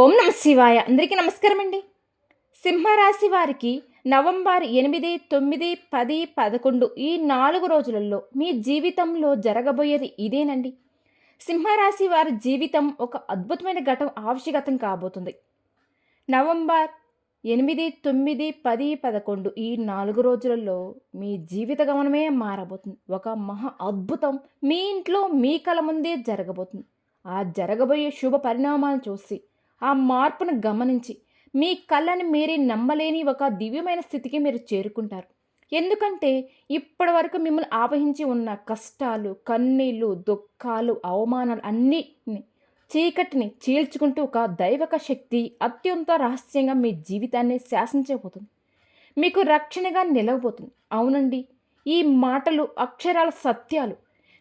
ఓం నమ శివాయ. అందరికీ నమస్కారం అండి. సింహరాశి వారికి నవంబర్ ఎనిమిది తొమ్మిది పది పదకొండు ఈ నాలుగు రోజులలో మీ జీవితంలో జరగబోయేది ఇదేనండి. సింహరాశి వారి జీవితం ఒక అద్భుతమైన ఘటం ఆవశ్యకతం కాబోతుంది. నవంబర్ ఎనిమిది తొమ్మిది పది పదకొండు ఈ నాలుగు రోజులలో మీ జీవిత గమనమే మారబోతుంది. ఒక మహా అద్భుతం మీ ఇంట్లో మీ కల ముందే జరగబోతుంది. ఆ జరగబోయే శుభ పరిణామాలను చూసి ఆ మార్పును గమనించి మీ కళ్ళని మీరే నమ్మలేని ఒక దివ్యమైన స్థితికి మీరు చేరుకుంటారు. ఎందుకంటే ఇప్పటి వరకు మిమ్మల్ని ఆవహించి ఉన్న కష్టాలు కన్నీళ్ళు దుఃఖాలు అవమానాలు అన్నిటిని చీకటిని చీల్చుకుంటూ ఒక దైవక శక్తి అత్యంత రహస్యంగా మీ జీవితాన్ని శాసించబోతుంది. మీకు రక్షణగా నిలవబోతుంది. అవునండి ఈ మాటలు అక్షరాల సత్యాలు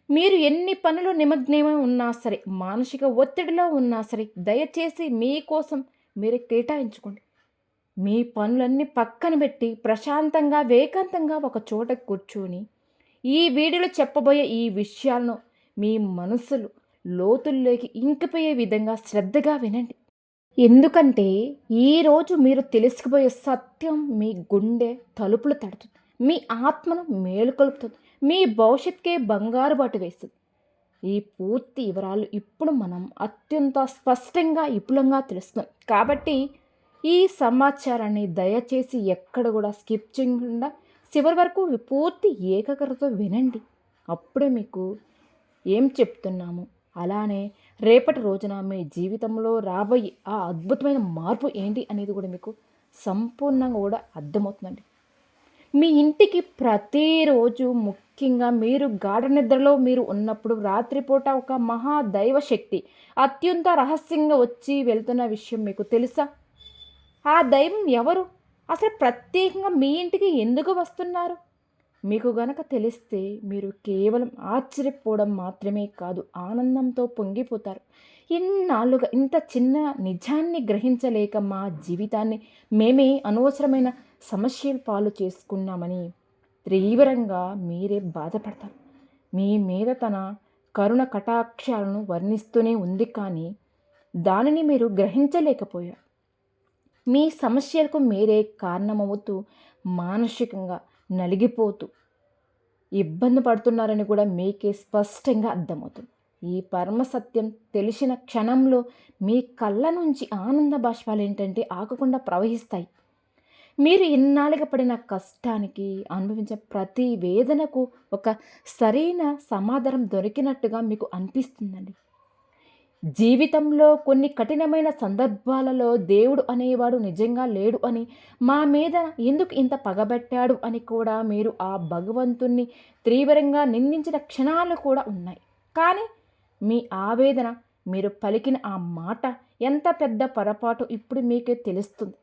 మీరు ఎన్ని పనులు నిమగ్నమై ఉన్నా సరే మానసిక ఒత్తిడిలో ఉన్నా సరే దయచేసి మీకోసం మీరు కేటాయించుకోండి. మీ పనులన్నీ పక్కన పెట్టి ప్రశాంతంగా వేకాంతంగా ఒక చోట కూర్చొని ఈ వీడియోలో చెప్పబోయే ఈ విషయాలను మీ మనసులు లోతుల్లోకి ఇంకిపోయే విధంగా శ్రద్ధగా వినండి. ఎందుకంటే ఈరోజు మీరు తెలుసుకుపోయే సత్యం మీ గుండె తలుపులు తడుతుంది. మీ ఆత్మను మేలుకొలుపుతుంది. మీ భవిష్యత్కే బంగారు బాటు వేస్తుంది. ఈ పూర్తి వివరాలు ఇప్పుడు మనం అత్యంత స్పష్టంగా విపులంగా తెలుస్తున్నాం. కాబట్టి ఈ సమాచారాన్ని దయచేసి ఎక్కడ కూడా స్కిప్ చేయకుండా చివరి వరకు పూర్తి ఏకాగ్రతతో వినండి. అప్పుడే మీకు ఏం చెప్తున్నాము? అలానే రేపటి రోజున మీ జీవితంలో రాబోయే ఆ అద్భుతమైన మార్పు ఏంటి అనేది కూడా మీకు సంపూర్ణంగా కూడా అర్థమవుతుందండి. మీ ఇంటికి ప్రతిరోజు ముఖ్యంగా మీరు గాఢ నిద్రలో మీరు ఉన్నప్పుడు రాత్రిపూట ఒక మహా దైవ శక్తి అత్యంత రహస్యంగా వచ్చి వెళ్తున్న విషయం మీకు తెలుసా? ఆ దైవం ఎవరు? అసలు ప్రత్యేకంగా మీ ఇంటికి ఎందుకు వస్తున్నారు? మీకు గనక తెలిస్తే మీరు కేవలం ఆశ్చర్యపోవడం మాత్రమే కాదు ఆనందంతో పొంగిపోతారు. ఇన్నాళ్ళుగా ఇంత చిన్న నిజాన్ని గ్రహించలేక మా జీవితాన్ని మేమే అనవసరమైన సమస్యలు పాలు చేసుకున్నామని తీవ్రంగా మీరే బాధపడతారు. మీ మీద తన కరుణ కటాక్షాలను వర్ణిస్తూనే ఉంది కానీ దానిని మీరు గ్రహించలేకపోయారు. మీ సమస్యలకు మీరే కారణమవుతూ మానసికంగా నలిగిపోతూ ఇబ్బంది పడుతున్నారని కూడా మీకే స్పష్టంగా అర్థమవుతుంది. ఈ పరమ సత్యం తెలిసిన క్షణంలో మీ కళ్ళ నుంచి ఆనంద బాష్పాలు ఏంటంటే ఆగకుండా ప్రవహిస్తాయి. మీరు ఇన్నాళ్ళుగా పడిన కష్టానికి అనుభవించే ప్రతి వేదనకు ఒక సరైన సమాధానం దొరికినట్టుగా మీకు అనిపిస్తుందండి. జీవితంలో కొన్ని కఠినమైన సందర్భాలలో దేవుడు అనేవాడు నిజంగా లేడు అని మా మీద ఎందుకు ఇంత పగబెట్టాడు అని కూడా మీరు ఆ భగవంతుణ్ణి తీవ్రంగా నిందించిన క్షణాలు కూడా ఉన్నాయి. కానీ మీ ఆవేదన మీరు పలికిన ఆ మాట ఎంత పెద్ద పొరపాటు ఇప్పుడు మీకే తెలుస్తుంది.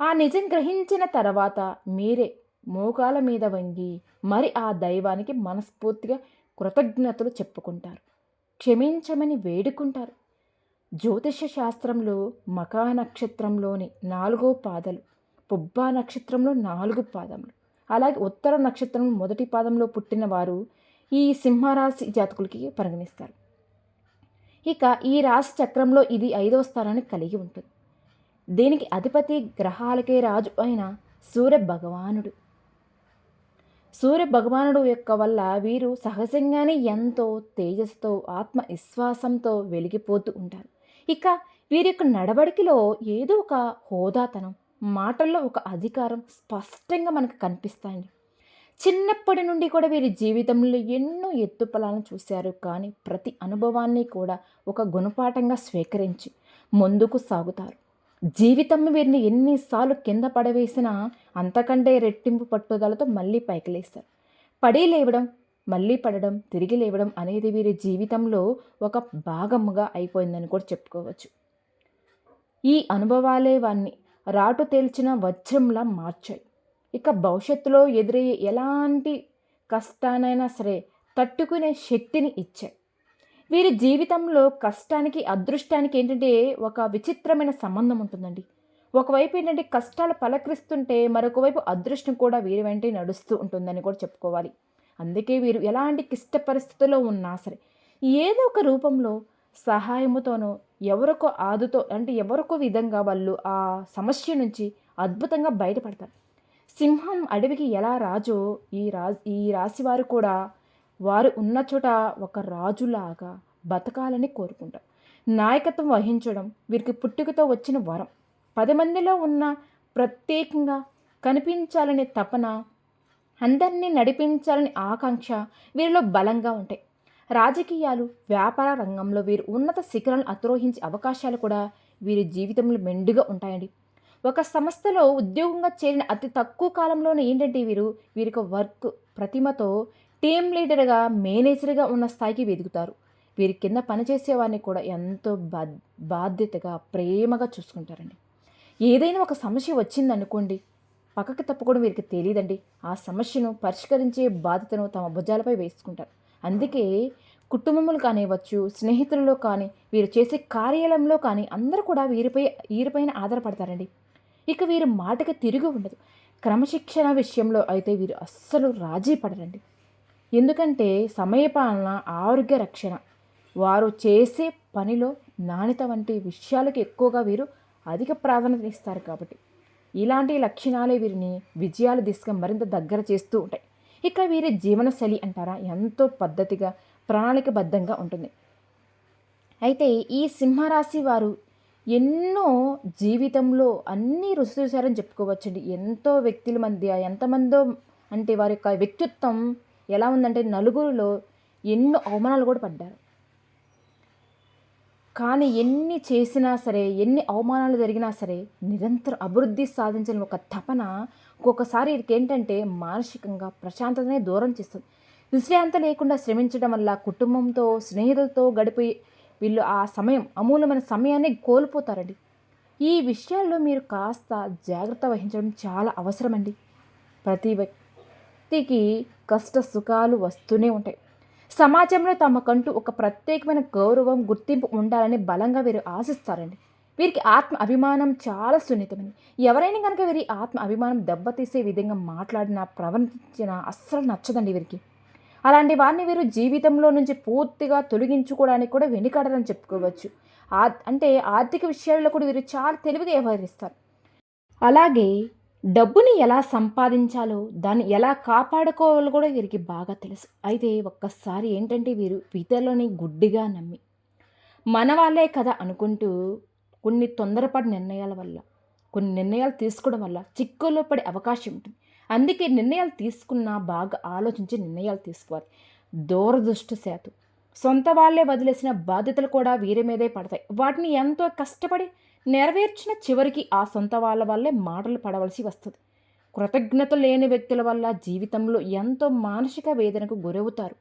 ఆ నిజం గ్రహించిన తర్వాత మీరే మోకాల మీద వంగి మరి ఆ దైవానికి మనస్ఫూర్తిగా కృతజ్ఞతలు చెప్పుకుంటారు. క్షమించమని వేడుకుంటారు. జ్యోతిష శాస్త్రంలో మకా నక్షత్రంలోని నాలుగో పాదలు పుబ్బా నక్షత్రంలో నాలుగు పాదములు అలాగే ఉత్తర నక్షత్రం మొదటి పాదంలో పుట్టిన వారు ఈ సింహరాశి జాతకులకి పరిగణిస్తారు. ఇక ఈ రాశి చక్రంలో ఇది ఐదవ స్థానాన్ని కలిగి ఉంటుంది. దీనికి అధిపతి గ్రహాలకే రాజు అయిన సూర్య భగవానుడు సూర్య భగవానుడు యొక్క వల్ల వీరు సహజంగానే ఎంతో తేజస్సుతో ఆత్మ విశ్వాసంతో వెలిగిపోతూ ఉంటారు. ఇక వీరి యొక్క నడవడికలో ఏదో ఒక హోదాతనం మాటల్లో ఒక అధికారం స్పష్టంగా మనకు కనిపిస్తాయండి. చిన్నప్పటి నుండి కూడా వీరి జీవితంలో ఎన్నో ఎత్తుపలాలను చూశారు కానీ ప్రతి అనుభవాన్ని కూడా ఒక గుణపాఠంగా స్వీకరించి ముందుకు సాగుతారు. జీవితం వీరిని ఎన్నిసార్లు కింద పడవేసినా అంతకంటే రెట్టింపు పట్టుదలతో మళ్ళీ పైకి లేస్తారు పడి లేవడం మళ్ళీ పడడం తిరిగి లేవడం అనేది వీరి జీవితంలో ఒక భాగముగా అయిపోయిందని కూడా చెప్పుకోవచ్చు. ఈ అనుభవాలే వారిని రాటు తేల్చిన వజ్రంలా మార్చాయి. ఇక భవిష్యత్తులో ఎదురయ్యే ఎలాంటి కష్టానైనా సరే తట్టుకునే శక్తిని ఇచ్చాయి. వీరి జీవితంలో కష్టానికి అదృష్టానికి ఏంటంటే ఒక విచిత్రమైన సంబంధం ఉంటుందండి. ఒకవైపు ఏంటంటే కష్టాలు పలకరిస్తుంటే మరొక వైపు అదృష్టం కూడా వీరి వెంటే నడుస్తూ ఉంటుందని కూడా చెప్పుకోవాలి. అందుకే వీరు ఎలాంటి క్లిష్ట పరిస్థితుల్లో ఉన్నా సరే ఏదో ఒక రూపంలో సహాయముతోనో ఎవరికో ఆదుతో అంటే ఎవరికో విధంగా వాళ్ళు ఆ సమస్య నుంచి అద్భుతంగా బయటపడతారు. సింహం అడవికి ఎలా రాజో ఈ రా ఈ రాశివారు కూడా వారు ఉన్న చోట ఒక రాజులాగా బతకాలని కోరుకుంటారు. నాయకత్వం వహించడం వీరికి పుట్టుకతో వచ్చిన వరం. పది మందిలో ఉన్న ప్రత్యేకంగా కనిపించాలనే తపన అందరినీ నడిపించాలని ఆకాంక్ష వీరిలో బలంగా ఉంటాయి. రాజకీయాలు వ్యాపార రంగంలో వీరు ఉన్నత శిఖరాలను అతిరోహించే అవకాశాలు కూడా వీరి జీవితంలో మెండుగా ఉంటాయండి. ఒక సంస్థలో ఉద్యోగంగా చేరిన అతి తక్కువ కాలంలోనే ఏంటంటే వీరు వీరికి వర్క్ ప్రతిమతో టీం లీడర్గా మేనేజర్గా ఉన్న స్థాయికి వెదుగుతారు వీరి కింద పనిచేసే వారిని కూడా ఎంతో బా బాధ్యతగా ప్రేమగా చూసుకుంటారండి. ఏదైనా ఒక సమస్య వచ్చిందనుకోండి పక్కకి తప్పుకోవడం వీరికి తెలియదండి ఆ సమస్యను పరిష్కరించే బాధ్యతను తమ భుజాలపై వేసుకుంటారు. అందుకే కుటుంబములు కానివ్వచ్చు స్నేహితులలో కానీ వీరు చేసే కార్యాలయంలో కానీ అందరూ కూడా వీరిపై వీరిపైన ఆధారపడతారండి. ఇక వీరి మాటకి తిరిగి ఉండదు. క్రమశిక్షణ విషయంలో అయితే వీరు అస్సలు రాజీ పడరండి. ఎందుకంటే సమయపాలన ఆరోగ్య రక్షణ. వారు చేసే పనిలో నాణ్యత వంటి విషయాలకు ఎక్కువగా వీరు అధిక ప్రాధాన్యత ఇస్తారు కాబట్టి. ఇలాంటి లక్షణాలే వీరిని విజయాల దిశగా మరింత దగ్గర చేస్తూ ఉంటాయి. ఇక వీరి జీవనశైలి అంటారా? ఎంతో పద్ధతిగా ప్రణాళికబద్ధంగా ఉంటుంది. అయితే ఈ సింహరాశి వారు ఎన్నో జీవితంలో అన్నీ రుచి చూశారని చెప్పుకోవచ్చండి. ఎంతో వ్యక్తుల మధ్య ఎంతమందో అంటే వారి యొక్క వ్యక్తిత్వం ఎలా ఉందంటే నలుగురిలో ఎన్నో అవమానాలు కూడా పడ్డారు. కానీ ఎన్ని చేసినా సరే ఎన్ని అవమానాలు జరిగినా సరే నిరంతరం అభివృద్ధి సాధించిన ఒక తపన ఒక్కొక్కసారి వీరికి ఏంటంటే మానసికంగా ప్రశాంతతనే దూరం చేస్తుంది. విశ్రాంతి లేకుండా శ్రమించడం వల్ల కుటుంబంతో స్నేహితులతో గడిపి వీళ్ళు ఆ సమయం అమూల్యమైన సమయాన్ని కోల్పోతారండి. ఈ విషయాల్లో మీరు కాస్త జాగ్రత్త వహించడం చాలా అవసరమండి. ప్రతి వ్యక్తి వ్యక్తికి కష్ట సుఖాలు వస్తూనే ఉంటాయి. సమాజంలో తమకంటూ ఒక ప్రత్యేకమైన గౌరవం గుర్తింపు ఉండాలని బలంగా వీరు ఆశిస్తారండి. వీరికి ఆత్మ అభిమానం చాలా సున్నితమైనది ఎవరైనా కనుక వీరి ఆత్మ అభిమానం దెబ్బతీసే విధంగా మాట్లాడినా ప్రవర్తించిన అస్సలు నచ్చదండి వీరికి. అలాంటి వారిని వీరు జీవితంలో నుంచి పూర్తిగా తొలగించుకోవడానికి కూడా వెనుకాడరని చెప్పుకోవచ్చు. ఆ అంటే ఆర్థిక విషయాల్లో కూడా వీరు చాలా తెలివిగా వ్యవహరిస్తారు. అలాగే డబ్బుని ఎలా సంపాదించాలో దాన్ని ఎలా కాపాడుకోవాలో కూడా వీరికి బాగా తెలుసు. అయితే ఒక్కసారి ఏంటంటే వీరు ఇతరులని గుడ్డిగా నమ్మి మన వాళ్ళే కదా అనుకుంటూ కొన్ని తొందరపాటు నిర్ణయాల వల్ల కొన్ని నిర్ణయాలు తీసుకోవడం వల్ల చిక్కుల్లో పడే అవకాశం ఉంటుంది. అందుకే నిర్ణయాలు తీసుకున్నా బాగా ఆలోచించి నిర్ణయాలు తీసుకోవాలి. దూరదృష్టి శాతం సొంత వాళ్ళే వదిలేసిన బాధ్యతలు కూడా వీరి మీదే పడతాయి. వాటిని ఎంతో కష్టపడి నెరవేర్చిన చివరికి ఆ సొంత వాళ్ళ వల్లే మాటలు పడవలసి వస్తుంది. కృతజ్ఞత లేని వ్యక్తుల వల్ల జీవితంలో ఎంతో మానసిక వేదనకు గురవుతారు.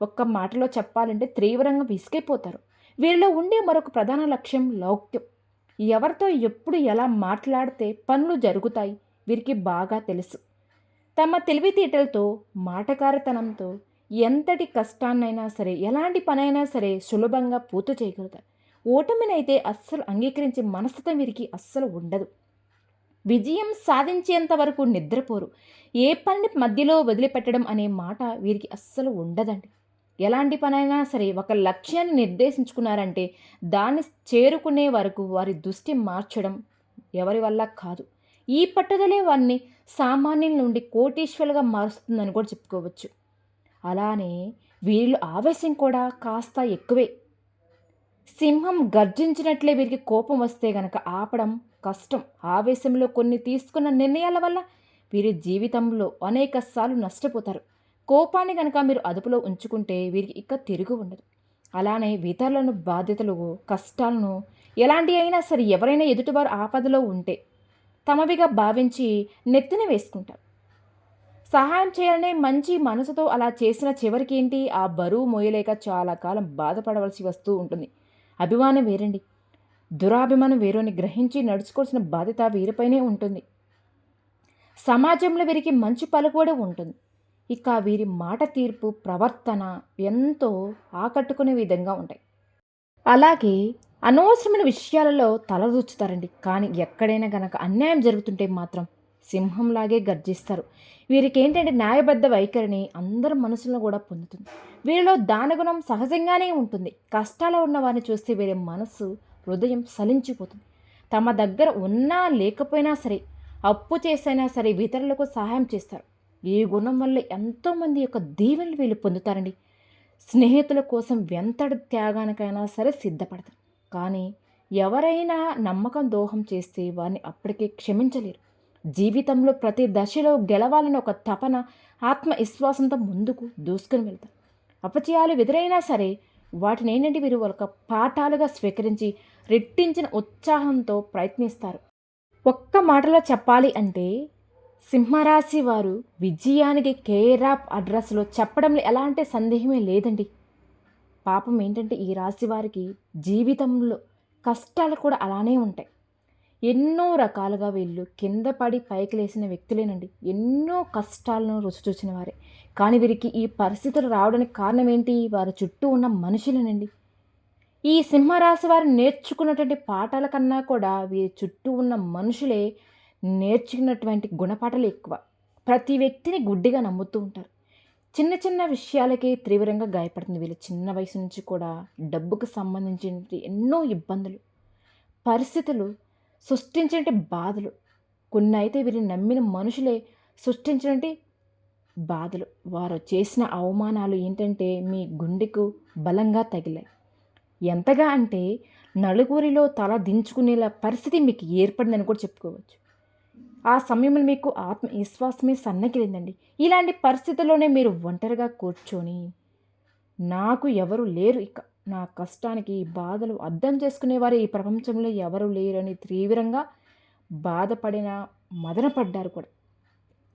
ఒక్క మాటలో చెప్పాలంటే తీవ్రంగా విసిగైపోతారు. వీరిలో ఉండే మరొక ప్రధాన లక్ష్యం లౌక్యం. ఎవరితో ఎప్పుడు ఎలా మాట్లాడితే పనులు జరుగుతాయి వీరికి బాగా తెలుసు. తమ తెలివితేటలతో మాటకారితనంతో ఎంతటి కష్టాన్నైనా సరే ఎలాంటి పనైనా సరే సులభంగా పూర్తి చేయగలుగుతారు. ఓటమినైతే అస్సలు అంగీకరించే మనస్తత్వం వీరికి అస్సలు ఉండదు. విజయం సాధించేంత వరకు నిద్రపోరు. ఏ పనిని మధ్యలో వదిలిపెట్టడం అనే మాట వీరికి అస్సలు ఉండదండి. ఎలాంటి పనైనా సరే ఒక లక్ష్యాన్ని నిర్దేశించుకున్నారంటే దాన్ని చేరుకునే వరకు వారి దృష్టి మార్చడం ఎవరి వల్ల కాదు. ఈ పట్టుదలే వారిని సామాన్యుల నుండి కోటీశ్వరులుగా మారుస్తుందని కూడా చెప్పుకోవచ్చు. అలానే వీరిలో ఆవేశం కూడా కాస్త ఎక్కువే. సింహం గర్జించినట్లే వీరికి కోపం వస్తే గనక ఆపడం కష్టం. ఆవేశంలో కొన్ని తీసుకున్న నిర్ణయాల వల్ల వీరి జీవితంలో అనేక సార్లు నష్టపోతారు. కోపాన్ని కనుక మీరు అదుపులో ఉంచుకుంటే వీరికి ఇక తిరుగు ఉండదు. అలానే ఇతరులను బాధ్యతలు కష్టాలను ఎలాంటి అయినా సరే ఎవరైనా ఎదుటివారు ఆపదలో ఉంటే తమవిగా భావించి నెత్తిన వేసుకుంటారు. సహాయం చేయాలనే మంచి మనసుతో అలా చేసిన చివరికి ఏంటి? ఆ బరువు మోయలేక చాలా కాలం బాధపడవలసి వస్తూ ఉంటుంది. అభిమానం వేరండి. దురాభిమానం వేరుని గ్రహించి నడుచుకోవాల్సిన బాధ్యత వీరిపైనే ఉంటుంది. సమాజంలో వీరికి మంచి పలుకుబడి ఉంటుంది. ఇక వీరి మాట తీర్పు ప్రవర్తన ఎంతో ఆకట్టుకునే విధంగా ఉంటాయి. అలాగే అనవసరమైన విషయాలలో తలదూచుతారండి. కానీ ఎక్కడైనా గనక అన్యాయం జరుగుతుంటే మాత్రం సింహంలాగే గర్జిస్తారు. వీరికి ఏంటంటే న్యాయబద్ధ వైఖరిని అందరి మనసులను కూడా పొందుతుంది. వీరిలో దానగుణం సహజంగానే ఉంటుంది. కష్టాలు ఉన్న వారిని చూస్తే వీరి మనసు హృదయం సలించిపోతుంది. తమ దగ్గర ఉన్నా లేకపోయినా సరే అప్పు చేసైనా సరే ఇతరులకు సహాయం చేస్తారు. ఈ గుణం వల్ల ఎంతోమంది యొక్క దీవెనలు వీళ్ళు పొందుతారండి. స్నేహితుల కోసం వెంతటి త్యాగానికైనా సరే సిద్ధపడతారు. కానీ ఎవరైనా నమ్మకం దోహం చేస్తే వారిని అప్పటికే క్షమించలేరు. జీవితంలో ప్రతి దశలో గెలవాలని ఒక తపన ఆత్మవిశ్వాసంతో ముందుకు దూసుకుని వెళ్తారు అపచయాలు ఎదురైనా సరే వాటిని ఏంటంటే వీరు ఒక పాఠాలుగా స్వీకరించి రెట్టించిన ఉత్సాహంతో ప్రయత్నిస్తారు. ఒక్క మాటలో చెప్పాలి అంటే సింహరాశి వారు విజయానికి కేరాప్ అడ్రస్లో చెప్పడంలో ఎలాంటి సందేహమే లేదండి. పాపం ఏంటంటే ఈ రాశి వారికి జీవితంలో కష్టాలు కూడా అలానే ఉంటాయి. ఎన్నో రకాలుగా వీళ్ళు కింద పడి పైకి లేచిన వ్యక్తులేనండి. ఎన్నో కష్టాలను రుచి చూసిన వారే. కానీ వీరికి ఈ పరిస్థితులు రావడానికి కారణం ఏంటి? వారి చుట్టూ ఉన్న మనుషులేనండి. ఈ సింహరాశి వారు నేర్చుకున్నటువంటి పాఠాల కన్నా కూడా వీరి చుట్టూ ఉన్న మనుషులే నేర్చుకున్నటువంటి గుణపాఠాలు ఎక్కువ. ప్రతి వ్యక్తిని గుడ్డిగా నమ్ముతూ ఉంటారు. చిన్న చిన్న విషయాలకే తీవ్రంగా గాయపడుతుంది వీళ్ళు. చిన్న వయసు నుంచి కూడా డబ్బుకు సంబంధించిన ఎన్నో ఇబ్బందులు పరిస్థితులు సృష్టించినట్టు బాధలు. కొన్ని అయితే వీరిని నమ్మిన మనుషులే సృష్టించినట్టు బాధలు. వారు చేసిన అవమానాలు ఏంటంటే మీ గుండెకు బలంగా తగిలాయి. ఎంతగా అంటే నలుగురిలో తల దించుకునేలా పరిస్థితి మీకు ఏర్పడిందని కూడా చెప్పుకోవచ్చు. ఆ సమయంలో మీకు ఆత్మవిశ్వాసమే సన్నగిలిందండి. ఇలాంటి పరిస్థితుల్లోనే మీరు ఒంటరిగా కూర్చొని నాకు ఎవరు లేరు ఇక. నా కష్టానికి బాధలు అర్థం చేసుకునేవారు ఈ ప్రపంచంలో ఎవరు లేరని తీవ్రంగా బాధపడిన మదనపడ్డారు కూడా.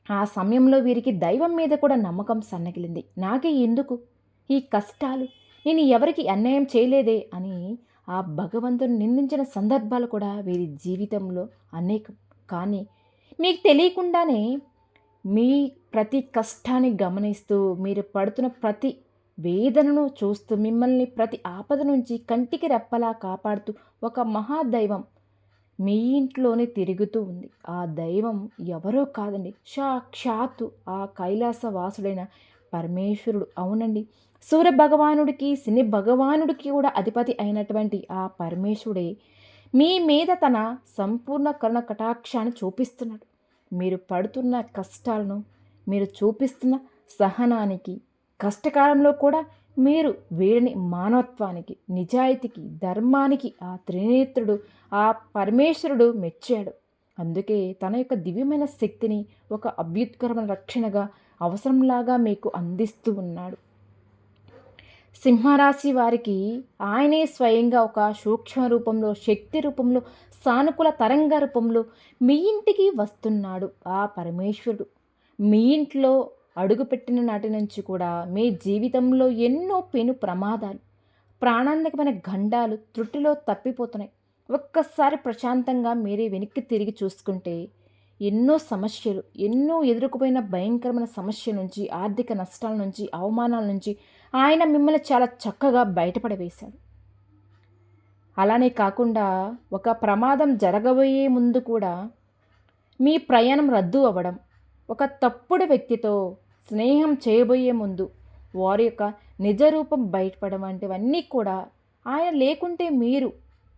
ఆ సమయంలో వీరికి దైవం మీద కూడా నమ్మకం సన్నగిలింది. నాకే ఎందుకు? ఈ కష్టాలు? నేను ఎవరికి అన్యాయం చేయలేదే? అని ఆ భగవంతుని నిందించిన సందర్భాలు కూడా వీరి జీవితంలో అనేకం. కానీ మీకు తెలియకుండానే మీ ప్రతి కష్టాన్ని గమనిస్తూ మీరు పడుతున్న ప్రతి వేదనను చూస్తూ మిమ్మల్ని ప్రతి ఆపద నుంచి కంటికి రెప్పలా కాపాడుతూ ఒక మహాదైవం మీ ఇంట్లోనే తిరుగుతూ ఉంది. ఆ దైవం ఎవరో కాదండి. సాక్షాత్తు ఆ కైలాస వాసుడైన పరమేశ్వరుడు. అవునండి. సూర్య భగవానుడికి శని భగవానుడికి కూడా అధిపతి అయినటువంటి ఆ పరమేశ్వరుడే మీ మీద తన సంపూర్ణ కరుణ కటాక్షాన్ని చూపిస్తున్నాడు. మీరు పడుతున్న కష్టాలను మీరు చూపిస్తున్న సహనానికి కష్టకాలంలో కూడా మీరు వీడిని మానవత్వానికి నిజాయితీకి ధర్మానికి ఆ త్రినేత్రుడు ఆ పరమేశ్వరుడు మెచ్చాడు. అందుకే తన యొక్క దివ్యమైన శక్తిని ఒక అభ్యుత్కరమైన రక్షణగా అవసరంలాగా మీకు అందిస్తూ ఉన్నాడు. సింహరాశి వారికి ఆయనే స్వయంగా ఒక సూక్ష్మ రూపంలో శక్తి రూపంలో సానుకూల తరంగ రూపంలో మీ ఇంటికి వస్తున్నాడు ఆ పరమేశ్వరుడు. మీ ఇంట్లో అడుగుపెట్టిన నాటి నుంచి కూడా మీ జీవితంలో ఎన్నో పెను ప్రమాదాలు ప్రాణాంతకమైన గండాలు త్రుటిలో తప్పిపోతున్నాయి. ఒక్కసారి ప్రశాంతంగా మీరే వెనక్కి తిరిగి చూసుకుంటే ఎన్నో సమస్యలు ఎన్నో ఎదురుకుపోయిన భయంకరమైన సమస్య నుంచి ఆర్థిక నష్టాల నుంచి అవమానాల నుంచి ఆయన మిమ్మల్ని చాలా చక్కగా బయటపడవేశాడు అలానే కాకుండా ఒక ప్రమాదం జరగబోయే ముందు కూడా మీ ప్రయాణం రద్దు అవ్వడం ఒక తప్పుడు వ్యక్తితో స్నేహం చేయబోయే ముందు వారి యొక్క నిజరూపం బయటపడడం వంటివన్నీ కూడా ఆయన లేకుంటే మీరు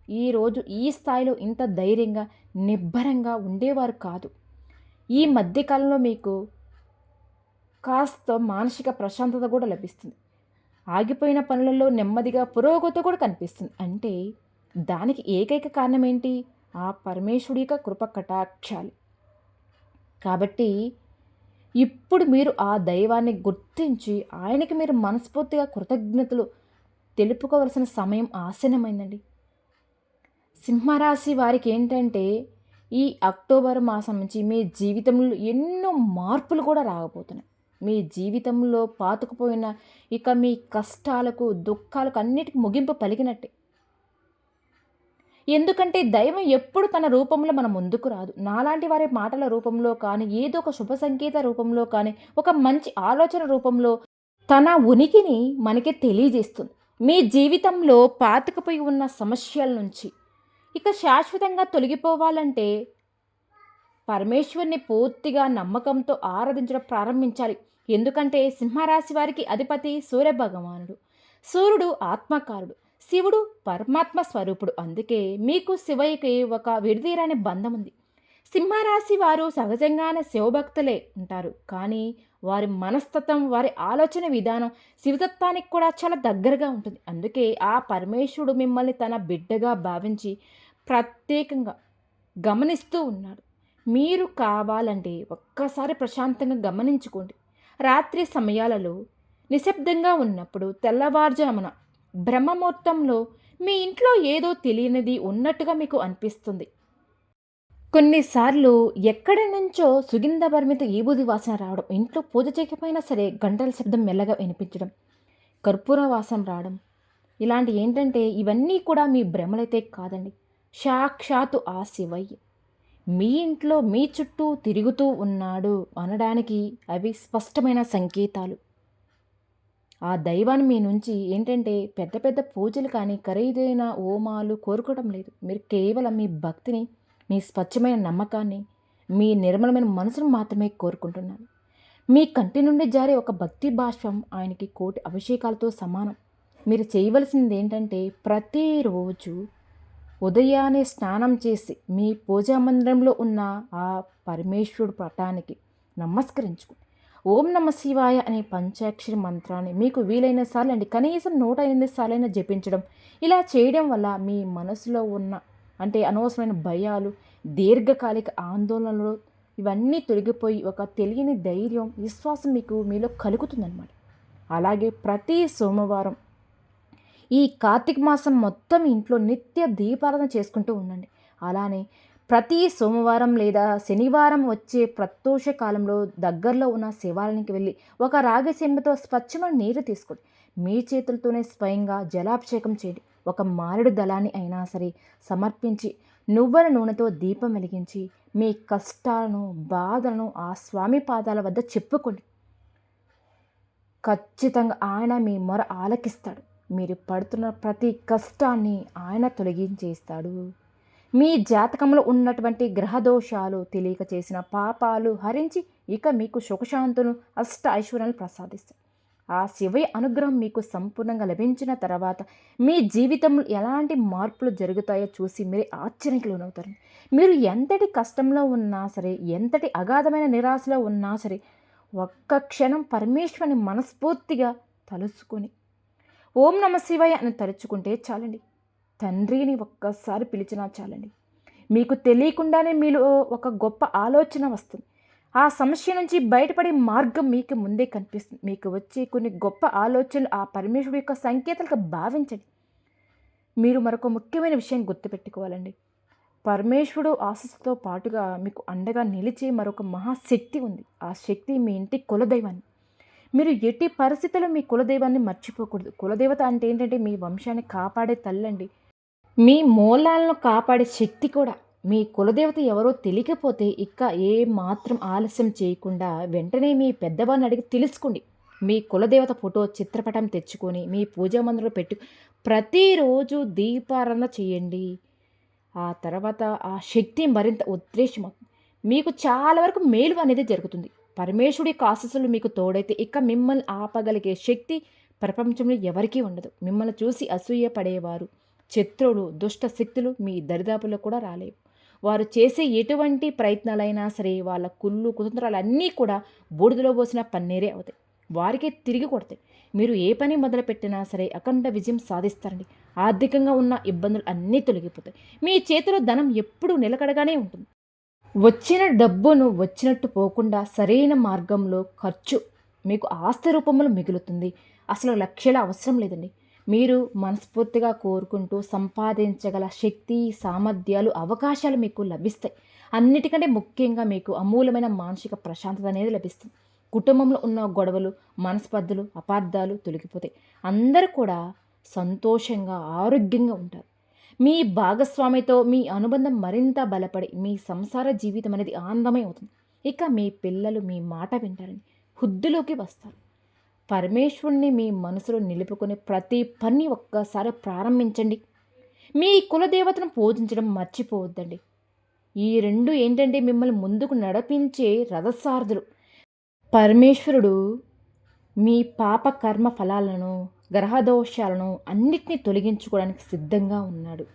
ఈరోజు ఈ స్థాయిలో ఇంత ధైర్యంగా నిబ్బరంగా ఉండేవారు కాదు. ఈ మధ్యకాలంలో మీకు కాస్త మానసిక ప్రశాంతత కూడా లభిస్తుంది. ఆగిపోయిన పనులలో నెమ్మదిగా పురోగతి కూడా కనిపిస్తుంది. అంటే దానికి ఏకైక కారణం ఏంటి? ఆ పరమేశ్వడి యొక్క కృప కటాక్షాలు. కాబట్టి ఇప్పుడు మీరు ఆ దైవాన్ని గుర్తించి ఆయనకి మీరు మనస్ఫూర్తిగా కృతజ్ఞతలు తెలుపుకోవలసిన సమయం ఆసనమైందండి. సింహరాశి వారికి ఏంటంటే ఈ అక్టోబర్ మాసం నుంచి మీ జీవితంలో ఎన్నో మార్పులు కూడా రాకపోతున్నాయి. మీ జీవితంలో పాతుకుపోయిన ఇక మీ కష్టాలకు దుఃఖాలకు అన్నిటికీ ముగింపు పలికినట్టే. ఎందుకంటే దైవం ఎప్పుడు తన రూపంలో మన ముందుకు రాదు. నాలాంటి వారి మాటల రూపంలో కానీ ఏదో ఒక శుభ సంకేత రూపంలో కానీ ఒక మంచి ఆలోచన రూపంలో తన ఉనికిని మనకి తెలియజేస్తుంది. మీ జీవితంలో పాతకపోయి ఉన్న సమస్యల నుంచి ఇక శాశ్వతంగా తొలగిపోవాలంటే పరమేశ్వరుని పూర్తిగా నమ్మకంతో ఆరాధించడం ప్రారంభించాలి. ఎందుకంటే సింహరాశి వారికి అధిపతి సూర్యభగవానుడు. సూర్యుడు ఆత్మకారుడు. శివుడు పరమాత్మ స్వరూపుడు. అందుకే మీకు శివయ్యకి ఒక విడదీరని బంధం ఉంది సింహరాశి వారు సహజంగానే శివభక్తులే ఉంటారు. కానీ వారి మనస్తత్వం వారి ఆలోచన విధానం శివతత్వానికి కూడా చాలా దగ్గరగా ఉంటుంది. అందుకే ఆ పరమేశ్వరుడు మిమ్మల్ని తన బిడ్డగా భావించి ప్రత్యేకంగా గమనిస్తూ ఉన్నాడు. మీరు కావాలంటే ఒక్కసారి ప్రశాంతంగా గమనించుకోండి. రాత్రి సమయాలలో నిశ్శబ్దంగా ఉన్నప్పుడు తెల్లవారుజామున బ్రహ్మముహూర్తంలో మీ ఇంట్లో ఏదో తెలియనిది ఉన్నట్టుగా మీకు అనిపిస్తుంది. కొన్నిసార్లు ఎక్కడి నుంచో సుగంధ పరిమిత ఈబుది వాసన రావడం ఇంట్లో పూజ చేయకపోయినా సరే గంటల శబ్దం మెల్లగా వినిపించడం కర్పూర వాసన రావడం ఇలాంటి ఏంటంటే ఇవన్నీ కూడా మీ భ్రమలైతే కాదండి. సాక్షాత్తు ఆ శివయ్య. మీ ఇంట్లో మీ చుట్టూ తిరుగుతూ ఉన్నాడు అనడానికి అవి స్పష్టమైన సంకేతాలు. ఆ దైవాన్ని మీ నుంచి ఏంటంటే పెద్ద పెద్ద పూజలు కానీ ఖరీదైన హోమాలు కోరుకోవడం లేదు. మీరు కేవలం మీ భక్తిని మీ స్వచ్ఛమైన నమ్మకాన్ని మీ నిర్మలమైన మనసును మాత్రమే కోరుకుంటున్నాను మీ కంటి నుండి జారే ఒక భక్తి భాష్వం ఆయనకి కోటి అభిషేకాలతో సమానం. మీరు చేయవలసింది ఏంటంటే ప్రతిరోజు ఉదయాన్నే స్నానం చేసి మీ పూజా మందిరంలో ఉన్న ఆ పరమేశ్వరుడు పటానికి నమస్కరించుకో ఓం నమ శివాయ అనే పంచాక్షరి మంత్రాన్ని మీకు వీలైన సార్లు అండి కనీసం నూట ఎనిమిది సార్లైనా జపించడం. ఇలా చేయడం వల్ల మీ మనసులో ఉన్న అంటే అనవసరమైన భయాలు దీర్ఘకాలిక ఆందోళనలు ఇవన్నీ తొలగిపోయి ఒక తెలియని ధైర్యం విశ్వాసం మీకు మీలో కలుగుతుందన్నమాట. అలాగే ప్రతి సోమవారం ఈ కార్తీక మాసం మొత్తం ఇంట్లో నిత్య దీపారాధన చేసుకుంటూ ఉండండి. అలానే ప్రతి సోమవారం లేదా శనివారం వచ్చే ప్రతోష కాలంలో దగ్గరలో ఉన్న శివాలయానికి వెళ్ళి ఒక రాగి చెంబుతో స్వచ్ఛమైన నీరు తీసుకోండి. మీ చేతులతోనే స్వయంగా జలాభిషేకం చేయండి. ఒక మారేడు దళాన్ని అయినా సరే సమర్పించి నువ్వుల నూనెతో దీపం వెలిగించి మీ కష్టాలను బాధలను ఆ స్వామి పాదాల వద్ద చెప్పుకోండి. ఖచ్చితంగా ఆయన మీ మొర ఆలకిస్తాడు. మీరు పడుతున్న ప్రతి కష్టాన్ని ఆయన తొలగించేస్తాడు. మీ జాతకంలో ఉన్నటువంటి గ్రహదోషాలు తెలియక చేసిన పాపాలు హరించి ఇక మీకు సుఖశాంతును అష్ట ఐశ్వర్యాలు ప్రసాదిస్తాయి. ఆ శివయ అనుగ్రహం మీకు సంపూర్ణంగా లభించిన తర్వాత మీ జీవితంలో ఎలాంటి మార్పులు జరుగుతాయో చూసి మీరు ఆశ్చర్యకి లోనవుతారు. మీరు ఎంతటి కష్టంలో ఉన్నా సరే ఎంతటి అగాధమైన నిరాశలో ఉన్నా సరే ఒక్క క్షణం పరమేశ్వరుని మనస్ఫూర్తిగా తలుచుకొని ఓం నమ శివాయ అని తలుచుకుంటే చాలండి. తండ్రిని ఒక్కసారి పిలిచినా చాలండి. మీకు తెలియకుండానే మీలో ఒక గొప్ప ఆలోచన వస్తుంది. ఆ సమస్య నుంచి బయటపడే మార్గం మీకు ముందే కనిపిస్తుంది. మీకు వచ్చే కొన్ని గొప్ప ఆలోచనలు ఆ పరమేశ్వరుడు యొక్క సంకేతాలుగా భావించండి. మీరు మరొక ముఖ్యమైన విషయం గుర్తుపెట్టుకోవాలండి. పరమేశ్వరుడు ఆశస్సుతో పాటుగా మీకు అండగా నిలిచే మరొక మహాశక్తి ఉంది. ఆ శక్తి మీ ఇంటి కులదైవాన్ని. మీరు ఎట్టి పరిస్థితుల్లో మీ కులదైవాన్ని మర్చిపోకూడదు. కులదేవత అంటే ఏంటంటే మీ వంశాన్ని కాపాడే తల్లండి. మీ మూలాలను కాపాడే శక్తి కూడా మీ కులదేవత ఎవరో తెలియకపోతే ఇక ఏ మాత్రం ఆలస్యం చేయకుండా వెంటనే మీ పెద్దవారిని అడిగి తెలుసుకోండి. మీ కులదేవత ఫోటో చిత్రపటం తెచ్చుకొని మీ పూజా మందిరంలో పెట్టు ప్రతిరోజు దీపారాధన చేయండి. ఆ తర్వాత ఆ శక్తి మరింత ఉద్దేశం మీకు చాలా వరకు మేలు అనేది జరుగుతుంది. పరమేశ్వరుడి ఆశస్సులు మీకు తోడైతే ఇక మిమ్మల్ని ఆపగలిగే శక్తి ప్రపంచంలో ఎవరికీ ఉండదు. మిమ్మల్ని చూసి అసూయ పడేవారు శత్రువులు దుష్ట శక్తులు మీ దరిదాపుల్లో కూడా రాలేవు. వారు చేసే ఎటువంటి ప్రయత్నాలైనా సరే వాళ్ళ కుళ్ళు కుతంత్రాలు అన్నీ కూడా బూడిదలో పోసిన పన్నీరే అవుతాయి. వారికే తిరిగి కొడతాయి. మీరు ఏ పని మొదలుపెట్టినా సరే అఖండ విజయం సాధిస్తారండి. ఆర్థికంగా ఉన్న ఇబ్బందులు అన్నీ తొలగిపోతాయి. మీ చేతిలో ధనం ఎప్పుడూ నిలకడగానే ఉంటుంది. వచ్చిన డబ్బును వచ్చినట్టు పోకుండా సరైన మార్గంలో ఖర్చు మీకు ఆస్తి రూపంలో మిగులుతుంది. అసలు లక్ష్యాల అవసరం లేదండి. మీరు మనస్ఫూర్తిగా కోరుకుంటూ సంపాదించగల శక్తి సామర్థ్యాలు అవకాశాలు మీకు లభిస్తాయి. అన్నిటికంటే ముఖ్యంగా మీకు అమూలమైన మానసిక ప్రశాంతత అనేది లభిస్తుంది. కుటుంబంలో ఉన్న గొడవలు మనస్పర్ధలు అపార్థాలు తొలగిపోతాయి. అందరూ కూడా సంతోషంగా ఆరోగ్యంగా ఉంటారు. మీ భాగస్వామితో మీ అనుబంధం మరింత బలపడి మీ సంసార జీవితం అనేది ఆనందమై అవుతుంది. ఇక మీ పిల్లలు మీ మాట వింటారని హుద్దులోకి వస్తారు. పరమేశ్వరుణ్ణి మీ మనసులో నిలుపుకుని ప్రతి పని ఒక్కసారి ప్రారంభించండి. మీ కులదేవతను పూజించడం మర్చిపోవద్దండి. ఈ రెండు ఏంటంటే మిమ్మల్ని ముందుకు నడిపించే రథసారథులు. పరమేశ్వరుడు మీ పాప కర్మ ఫలాలను గ్రహదోషాలను అన్నిటినీ తొలగించుకోవడానికి సిద్ధంగా ఉన్నాడు.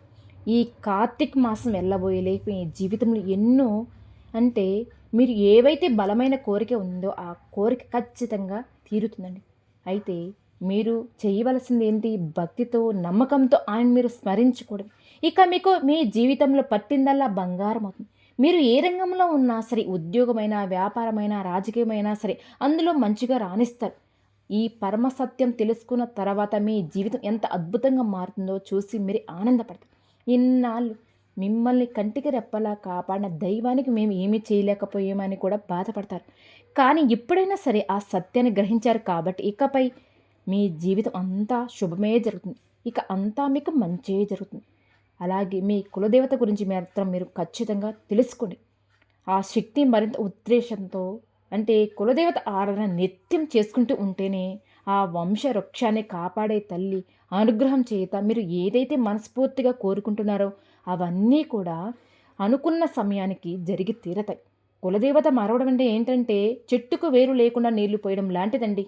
ఈ కార్తీక మాసం వెళ్ళబోయేలేపు మీ జీవితంలో ఎన్నో అంటే మీరు ఏవైతే బలమైన కోరిక ఉందో ఆ కోరిక ఖచ్చితంగా తీరుతుందండి. అయితే మీరు చేయవలసింది ఏంటి భక్తితో నమ్మకంతో ఆయన మీరు స్మరించకూడదు. ఇక మీకు మీ జీవితంలో పట్టిందల్లా బంగారం అవుతుంది. మీరు ఏ రంగంలో ఉన్నా సరే ఉద్యోగమైనా వ్యాపారమైనా రాజకీయమైనా సరే అందులో మంచిగా రాణిస్తారు. ఈ పరమ సత్యం తెలుసుకున్న తర్వాత మీ జీవితం ఎంత అద్భుతంగా మారుతుందో చూసి మీరు ఆనందపడతారు. ఇన్నాళ్ళు మిమ్మల్ని కంటికి రెప్పలా కాపాడిన దైవానికి మేము ఏమీ చేయలేకపోయామని కూడా బాధపడతారు. కానీ ఎప్పుడైనా సరే ఆ సత్యాన్ని గ్రహించారు కాబట్టి ఇకపై మీ జీవితం అంతా శుభమే జరుగుతుంది. ఇక అంతా మీకు మంచే జరుగుతుంది. అలాగే మీ కులదేవత గురించి మాత్రం మీరు ఖచ్చితంగా తెలుసుకోండి. ఆ శక్తి మరింత ఉద్దేశంతో అంటే కులదేవత ఆరాధన నిత్యం చేసుకుంటూ ఉంటేనే ఆ వంశ వృక్షాన్ని కాపాడే తల్లి అనుగ్రహం చేత మీరు ఏదైతే మనస్ఫూర్తిగా కోరుకుంటున్నారో అవన్నీ కూడా అనుకున్న సమయానికి జరిగి తీరతాయి. కులదేవత మరవడం అంటే ఏంటంటే చెట్టుకు వేరు లేకుండా నీళ్ళు పోయడం లాంటిదండి.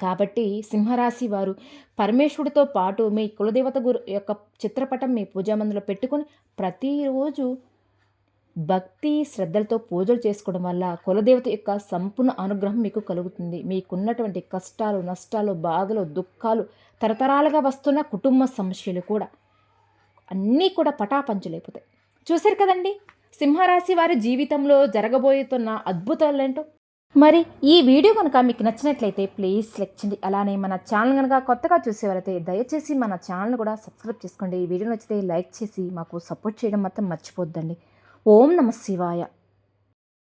కాబట్టి సింహరాశి వారు పరమేశ్వరుడితో పాటు మీ కులదేవత గురు యొక్క చిత్రపటం మీ పూజామందులో పెట్టుకుని ప్రతిరోజు భక్తి శ్రద్ధలతో పూజలు చేసుకోవడం వల్ల కులదేవత యొక్క సంపూర్ణ అనుగ్రహం మీకు కలుగుతుంది. మీకున్నటువంటి కష్టాలు నష్టాలు బాధలు దుఃఖాలు తరతరాలుగా వస్తున్న కుటుంబ సమస్యలు కూడా. అన్నీ కూడా పటాపంచులైపోతాయి. చూశారు కదండి? సింహరాశి వారి జీవితంలో జరగబోతున్న అద్భుతాలు ఏంటో మరి ఈ వీడియో కనుక మీకు నచ్చినట్లయితే ప్లీజ్ లైక్ చేయండి. అలానే మన ఛానల్ కనుక కొత్తగా చూసేవారైతే దయచేసి మన ఛానల్ కూడా సబ్స్క్రైబ్ చేసుకోండి. ఈ వీడియో నచ్చితే లైక్ చేసి మాకు సపోర్ట్ చేయడం మాత్రం మర్చిపోద్దండి. ఓం నమ శివాయ.